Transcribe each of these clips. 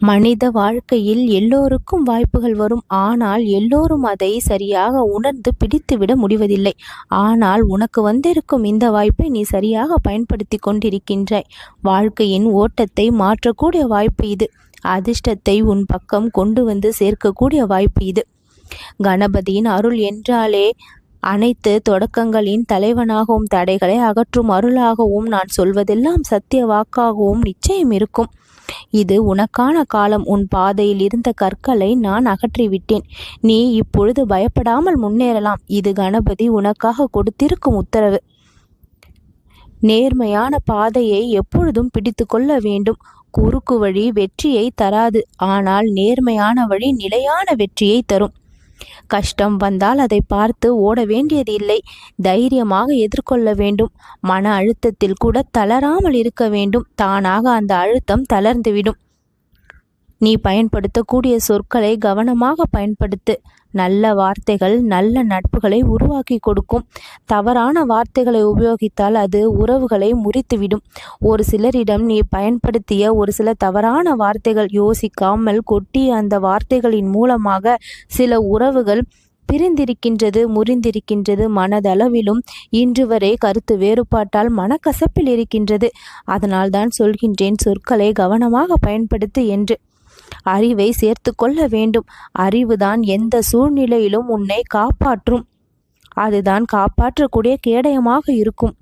மனித வாழ்க்கையில் எல்லோருக்கும் வாய்ப்புகள் வரும். ஆனால் எல்லோரும் அதை சரியாக உணர்ந்து பிடித்துவிட முடிவதில்லை. ஆனால் உனக்கு வந்திருக்கும் இந்த வாய்ப்பை நீ சரியாக பயன்படுத்தி கொண்டிருக்கின்றாய். வாழ்க்கையின் ஓட்டத்தை மாற்றக்கூடிய வாய்ப்பு இது. அதிர்ஷ்டத்தை உன் பக்கம் கொண்டு வந்து சேர்க்கக்கூடிய வாய்ப்பு இது. கணபதியின் அருள் என்றாலே அனைத்து தொடக்கங்களின் தலைவனாகவும் தடைகளை அகற்றும் அருளாகவும் நான் சொல்வதெல்லாம் சத்திய வாக்காகவும் நிச்சயம் இருக்கும். இது உனக்கான காலம். உன் பாதையில் இருந்த கற்களை நான் அகற்றிவிட்டேன். நீ இப்பொழுது பயப்படாமல் முன்னேறலாம். இது கணபதி உனக்காக கொடுத்திருக்கும் உத்தரவு. நேர்மையான பாதையை எப்பொழுதும் பிடித்து கொள்ள வேண்டும். குறுக்கு வழி வெற்றியை தராது. ஆனால் நேர்மையான வழி நிலையான வெற்றியை தரும். கஷ்டம் வந்தால் அதை பார்த்து ஓட வேண்டியது இல்லை தைரியமாக எதிர்கொள்ள வேண்டும். மன அழுத்தத்தில் கூட தளராமல் இருக்க வேண்டும். தானாக அந்த அழுத்தம் தளர்ந்துவிடும் நீ பயன்படுத்தக்கூடிய சொற்களை கவனமாக பயன்படுத்து. நல்ல வார்த்தைகள் நல்ல நட்புகளை உருவாக்கி கொடுக்கும். தவறான வார்த்தைகளை உபயோகித்தால் அது உறவுகளை முறித்துவிடும். ஒரு சிலரிடம் நீ பயன்படுத்திய ஒரு சில தவறான வார்த்தைகள் யோசிக்காமல் கொட்டி அந்த வார்த்தைகளின் மூலமாக சில உறவுகள் பிரிந்திருக்கின்றது முறிந்திருக்கின்றது மனதளவிலும் இன்று வரை கருத்து வேறுபாட்டால் மனக்கசப்பில் இருக்கின்றது. அதனால்தான் சொல்கின்றேன் சொற்களை கவனமாக பயன்படுத்து என்று. அறிவை சேர்த்து கொள்ள வேண்டும். அறிவுதான் எந்த சூழ்நிலையிலும் உன்னை காப்பாற்றும். அதுதான் காப்பாற்றக்கூடிய கேடயமாக இருக்கும்.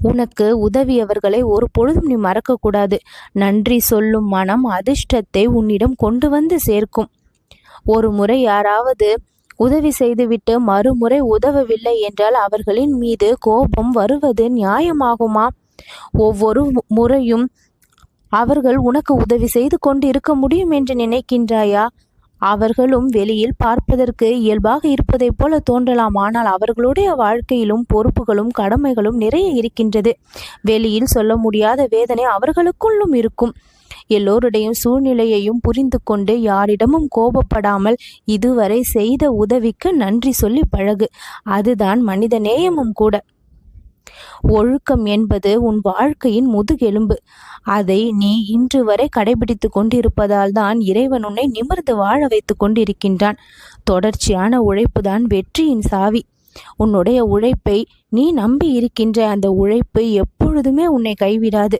உனக்கு உதவியவர்களை ஒரு பொழுதும் நீ மறக்கக்கூடாது. நன்றி சொல்லும் மனம் அதிர்ஷ்டத்தை உன்னிடம் கொண்டு வந்து சேர்க்கும். ஒரு முறை யாராவது உதவி செய்துவிட்டு மறுமுறை உதவவில்லை என்றால் அவர்களின் மீது கோபம் வருவது நியாயமாகுமா? ஒவ்வொரு முறையும் அவர்கள் உனக்கு உதவி செய்து கொண்டு இருக்க முடியும் என்று நினைக்கின்றாயா? அவர்களும் வெளியில் பார்ப்பதற்கு இயல்பாக இருப்பதைப் போல தோன்றலாம். ஆனால் அவர்களுடைய வாழ்க்கையிலும் பொறுப்புகளும் கடமைகளும் நிறைய இருக்கின்றது. வெளியில் சொல்ல முடியாத வேதனை அவர்களுக்குள்ளும் இருக்கும். எல்லோருடையும் சூழ்நிலையையும் புரிந்து கொண்டு யாரிடமும் கோபப்படாமல் இதுவரை செய்த உதவிக்கு நன்றி சொல்லி பழகு. அதுதான் மனித நேயமும் கூட. ஒழுக்கம் என்பது உன் வாழ்க்கையின் முதுகெலும்பு. அதை நீ இன்று வரை கடைபிடித்து கொண்டிருப்பதால் தான் இறைவன் உன்னை நிமிர்ந்து வாழ வைத்து கொண்டிருக்கின்றான். தொடர்ச்சியான உழைப்புதான் வெற்றியின் சாவி. உன்னுடைய உழைப்பை நீ நம்பி இருக்கின்ற அந்த உழைப்பு எப்பொழுதுமே உன்னை கைவிடாது.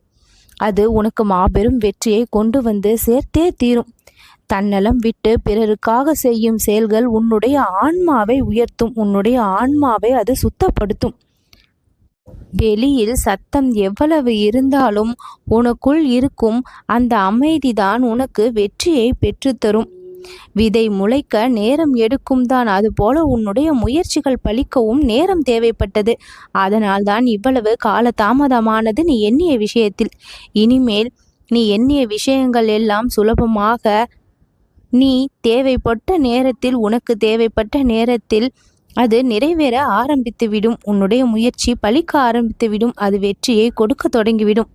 அது உனக்கு மாபெரும் வெற்றியை கொண்டு வந்து சேர்த்தே தீரும். தன்னலம் விட்டு பிறருக்காக செய்யும் செயல்கள் உன்னுடைய ஆன்மாவை உயர்த்தும். உன்னுடைய ஆன்மாவை அது சுத்தப்படுத்தும். வெளியில் சத்தம் எவ்வளவு இருந்தாலும் உனக்குள் இருக்கும் அந்த அமைதிதான் உனக்கு வெற்றியை பெற்றுத்தரும். விதை முளைக்க நேரம் எடுக்கும் தான் அதுபோல உன்னுடைய முயற்சிகள் பலிக்கவும் நேரம் தேவைப்பட்டது. அதனால்தான் இவ்வளவு கால தாமதமானது நீ எண்ணிய விஷயத்தில். இனிமேல் நீ எண்ணிய விஷயங்கள் எல்லாம் சுலபமாக நீ தேவைப்பட்ட நேரத்தில் உனக்கு தேவைப்பட்ட நேரத்தில் அது நிறைவேற ஆரம்பித்துவிடும். உன்னுடைய முயற்சி பலிக்க ஆரம்பித்துவிடும். அது வெற்றியை கொடுக்க தொடங்கிவிடும்.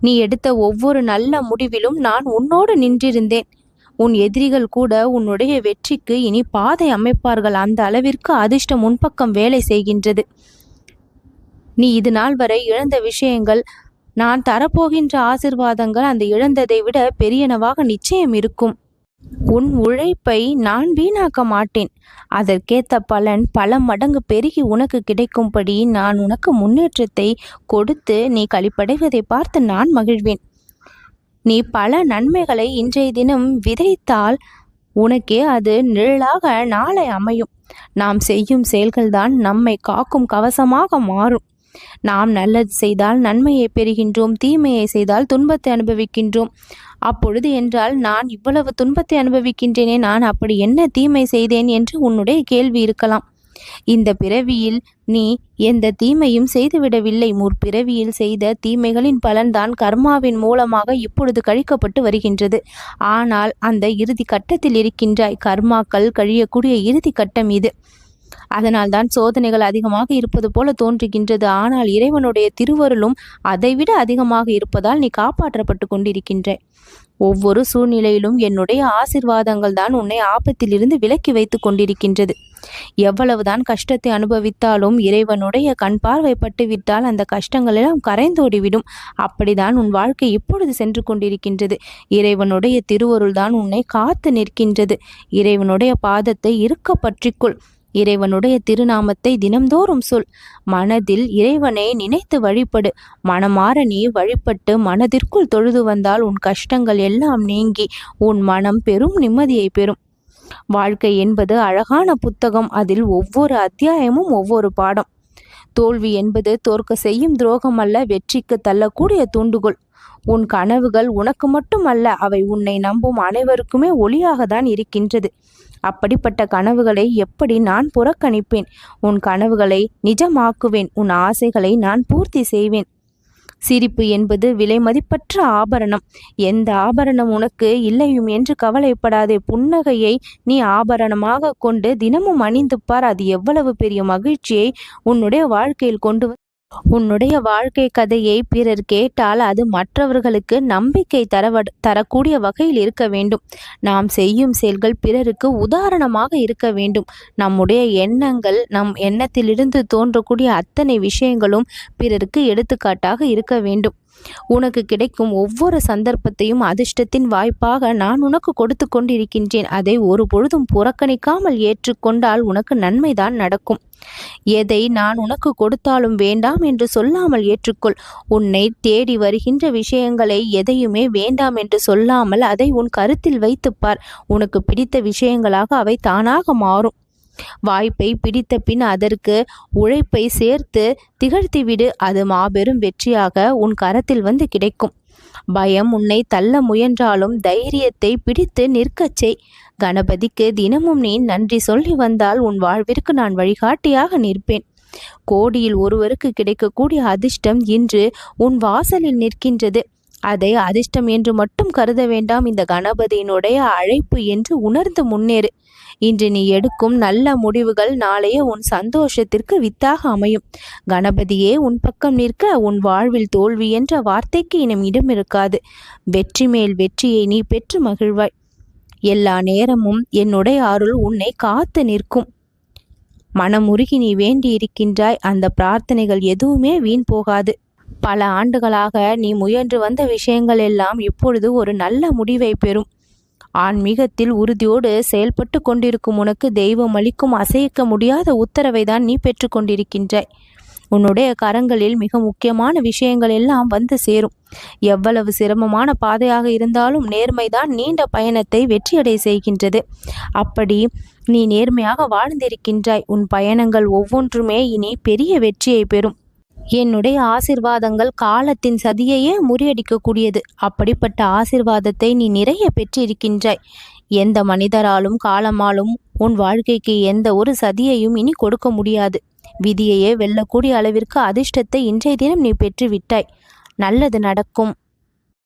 நீ எடுத்த ஒவ்வொரு நல்ல முடிவிலும் நான் உன்னோடு நின்றிருந்தேன். உன் எதிரிகள் கூட உன்னுடைய வெற்றிக்கு இனி பாதை அமைப்பார்கள். அந்த அளவிற்கு அதிர்ஷ்டம் முன்பக்கம் வேலை செய்கின்றது. நீ இது நாள் வரை இழந்த விஷயங்கள் நான் தரப்போகின்ற ஆசிர்வாதங்கள் அந்த இழந்ததை விட பெரியனவாக நிச்சயம் இருக்கும். உன் உழைப்பை நான் வீணாக்க மாட்டேன். அதற்கேத்த பலன் பல மடங்கு பெருகி உனக்கு கிடைக்கும்படி நான் உனக்கு முன்னேற்றத்தை கொடுத்து நீ கழிப்படைவதை பார்த்து நான் மகிழ்வேன். நீ பல நன்மைகளை இன்றைய தினம் விதைத்தால் உனக்கே அது நிழலாக நாளை அமையும். நாம் செய்யும் செயல்கள்தான் நம்மை காக்கும் கவசமாக மாறும். நாம் நல்லது செய்தால் நன்மையை பெறுகின்றோம் தீமையை செய்தால் துன்பத்தை அனுபவிக்கின்றோம். அப்பொழுது என்றால் நான் இவ்வளவு துன்பத்தை அனுபவிக்கின்றேனே நான் அப்படி என்ன தீமை செய்தேன் என்று உன்னுடைய கேள்வி இருக்கலாம். இந்த பிறவியில் நீ எந்த தீமையும் செய்துவிடவில்லை. முற்பிறவியில் செய்த தீமைகளின் பலன்தான் கர்மாவின் மூலமாக இப்பொழுது கழிக்கப்பட்டு வருகின்றது. ஆனால் அந்த இறுதி கட்டத்தில் இருக்கின்றாய். கர்மாக்கள் கழியக்கூடிய இறுதி கட்டம் இது. அதனால்தான் சோதனைகள் அதிகமாக இருப்பது போல தோன்றுகின்றது. ஆனால் இறைவனுடைய திருவருளும் அதைவிட அதிகமாக இருப்பதால் நீ காப்பாற்றப்பட்டு கொண்டிருக்கின்ற. ஒவ்வொரு சூழ்நிலையிலும் என்னுடைய ஆசிர்வாதங்கள் தான் உன்னை ஆபத்திலிருந்து விலக்கி வைத்து கொண்டிருக்கின்றது. எவ்வளவுதான் கஷ்டத்தை அனுபவித்தாலும் இறைவனுடைய கண் பார்வைப்பட்டு விட்டால் அந்த கஷ்டங்கள் எல்லாம் கரைந்தோடிவிடும். அப்படிதான் உன் வாழ்க்கை இப்பொழுது சென்று கொண்டிருக்கின்றது. இறைவனுடைய திருவருள் தான் உன்னை காத்து நிற்கின்றது. இறைவனுடைய பாதத்தை இருக்க பற்றிக்கொள். இறைவனுடைய திருநாமத்தை தினம்தோறும் சொல். மனதில் இறைவனை நினைத்து வழிபடு. மனமாற நீ வழிபட்டு மனதிற்குள் தொழுது வந்தால் உன் கஷ்டங்கள் எல்லாம் நீங்கி உன் மனம் பெரும் நிம்மதியை பெறும். வாழ்க்கை என்பது அழகான புத்தகம். அதில் ஒவ்வொரு அத்தியாயமும் ஒவ்வொரு பாடம். தோல்வி என்பது தோற்க செய்யும் துரோகம் அல்ல வெற்றிக்கு தள்ளக்கூடிய தூண்டுகோள் உன் கனவுகள் உனக்கு மட்டும் அல்ல அவை உன்னை நம்பும் அனைவருக்குமே ஒளியாக தான் இருக்கின்றது. அப்படிப்பட்ட கனவுகளை எப்படி நான் புறக்கணிப்பேன்? உன் கனவுகளை நிஜமாக்குவேன். உன் ஆசைகளை நான் பூர்த்தி செய்வேன். சிரிப்பு என்பது விலை மதிப்பற்ற ஆபரணம். எந்த ஆபரணம் உனக்கு இல்லையும் என்று கவலைப்படாதே. புன்னகையை நீ ஆபரணமாக கொண்டு தினமும் அணிந்து பார் அது எவ்வளவு பெரிய மகிழ்ச்சியை உன்னுடைய வாழ்க்கையில் கொண்டு உன்னுடைய வாழ்க்கை கதையை பிறர் கேட்டால் அது மற்றவர்களுக்கு நம்பிக்கை தரவ தரக்கூடிய வகையில் இருக்க வேண்டும். நாம் செய்யும் செயல்கள் பிறருக்கு உதாரணமாக இருக்க வேண்டும். நம்முடைய எண்ணங்கள் நம் எண்ணத்திலிருந்து தோன்றக்கூடிய அத்தனை விஷயங்களும் பிறருக்கு எடுத்துக்காட்டாக இருக்க வேண்டும். உனக்கு கிடைக்கும் ஒவ்வொரு சந்தர்ப்பத்தையும் அதிர்ஷ்டத்தின் வாய்ப்பாக நான் உனக்கு கொடுத்து கொண்டிருக்கின்றேன். அதை ஒரு பொழுதும் புறக்கணிக்காமல் ஏற்றுக்கொண்டால் உனக்கு நன்மைதான் நடக்கும். எதை நான் உனக்கு கொடுத்தாலும் வேண்டாம் என்று சொல்லாமல் ஏற்றுக்கொள். உன்னை தேடி வருகின்ற விஷயங்களை எதையுமே வேண்டாம் என்று சொல்லாமல் அதை உன் கருத்தில் வைத்துப்பார் உனக்கு பிடித்த விஷயங்களாக அவை தானாக மாறும். வாய்ப்பை பிடித்த பின் அதற்கு உழைப்பை சேர்த்து திகழ்த்திவிடு. அது மாபெரும் வெற்றியாக உன் கரத்தில் வந்து கிடைக்கும். பயம் உன்னை தள்ள முயன்றாலும் தைரியத்தை பிடித்து நிற்கச் செய். கணபதிக்கு தினமும் நீ நன்றி சொல்லி வந்தால் உன் வாழ்விற்கு நான் வழிகாட்டியாக நிற்பேன். கோடியில் ஒருவருக்கு கிடைக்கக்கூடிய அதிர்ஷ்டம் இன்று உன் வாசலில் நிற்கின்றது. அதை அதிர்ஷ்டம் என்று மட்டும் கருத வேண்டாம். இந்த கணபதியினுடைய அழைப்பு என்று உணர்ந்து முன்னேறு. இன்று நீ எடுக்கும் நல்ல முடிவுகள் நாளைய உன் சந்தோஷத்திற்கு வித்தாக அமையும். கணபதியே உன் பக்கம் நிற்க உன் வாழ்வில் தோல்வி என்ற வார்த்தைக்கு இனம் இடம் இருக்காது. வெற்றி மேல் வெற்றியை நீ பெற்று மகிழ்வாய். எல்லா நேரமும் என்னுடைய அருள் உன்னை காத்து நிற்கும். மனமுருகி நீ வேண்டி இருக்கின்றாய் அந்த பிரார்த்தனைகள் எதுவுமே வீண் போகாது. பல ஆண்டுகளாக நீ முயன்று வந்த விஷயங்கள் எல்லாம் இப்பொழுது ஒரு நல்ல முடிவை பெறும். ஆன்மீகத்தில் உறுதியோடு செயல்பட்டு கொண்டிருக்கும் உனக்கு தெய்வம் அளிக்கும் அசைக்க முடியாத உத்தரவை தான் நீ பெற்றுக்கொண்டிருக்கின்றாய் உன்னுடைய கரங்களில் மிக முக்கியமான விஷயங்கள் எல்லாம் வந்து சேரும். எவ்வளவு சிரமமான பாதையாக இருந்தாலும் நேர்மைதான் நீண்ட பயணத்தை வெற்றியடை செய்கின்றது. அப்படி நீ நேர்மையாக வாழ்ந்திருக்கின்றாய். உன் பயணங்கள் ஒவ்வொன்றுமே இனி பெரிய வெற்றியை பெறும். என்னுடைய ஆசிர்வாதங்கள் காலத்தின் சதியையே முறியடிக்கக்கூடியது. அப்படிப்பட்ட ஆசிர்வாதத்தை நீ நிறைய பெற்றிருக்கின்றாய். எந்த மனிதராலும் காலமாலும் உன் வாழ்க்கைக்கு எந்த ஒரு சதியையும் இனி கொடுக்க முடியாது. விதியையே வெல்லக்கூடிய அளவிற்கு அதிர்ஷ்டத்தை இன்றைய தினம் நீ பெற்று விட்டாய் நல்லது நடக்கும்.